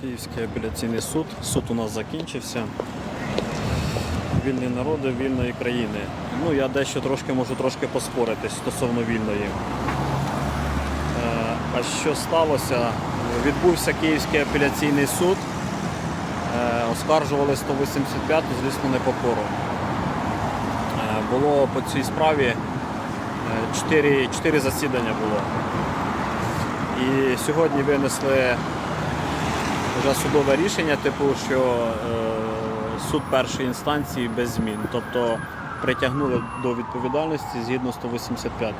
Київський апеляційний суд. Суд у нас закінчився. Вільні народи вільної країни. Ну, я дещо трошки можу трошки поспорити стосовно вільної. Е, А що сталося? Відбувся Київський апеляційний суд. Е, Оскаржували 185 злісну непокору. Е, Було по цій справі 4, 4 засідання було. І сьогодні винесли вже судове рішення, типу, що е, суд першої інстанції без змін. Тобто притягнули до відповідальності згідно 185-ї.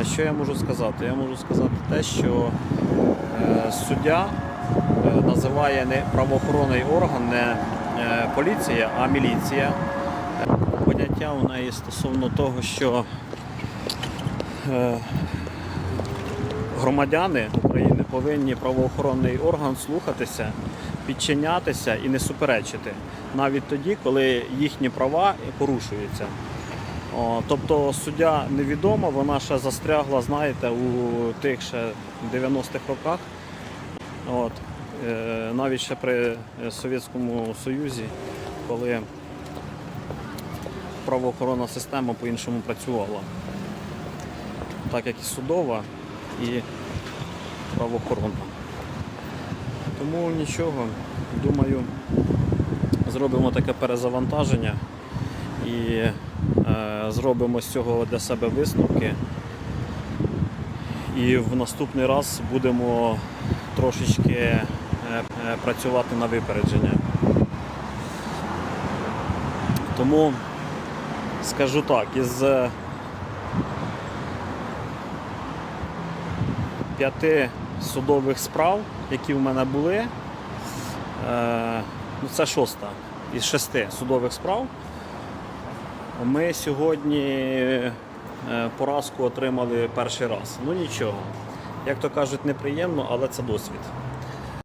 Е, що я можу сказати? Я можу сказати те, що е, суддя е, називає не правоохоронний орган, не е, поліція, а міліція. Поняття у неї стосовно того, що е, громадяни України повинні правоохоронний орган слухатися, підчинятися і не суперечити, навіть тоді, коли їхні права порушуються. Тобто суддя невідома, вона ще застрягла, знаєте, у тих ще 90-х роках. От. Е, навіть ще при Совєтському Союзі, коли правоохоронна система по-іншому працювала. Так як і судова, і правоохоронна. Тому нічого, думаю, зробимо таке перезавантаження і е, зробимо з цього для себе висновки. І в наступний раз будемо трошечки е, е, працювати на випередження. Тому скажу так, із п'яти судових справ, які в мене були, е, ну це шоста із шести судових справ. Ми сьогодні е, поразку отримали перший раз. Ну нічого. Як то кажуть, неприємно, але це досвід.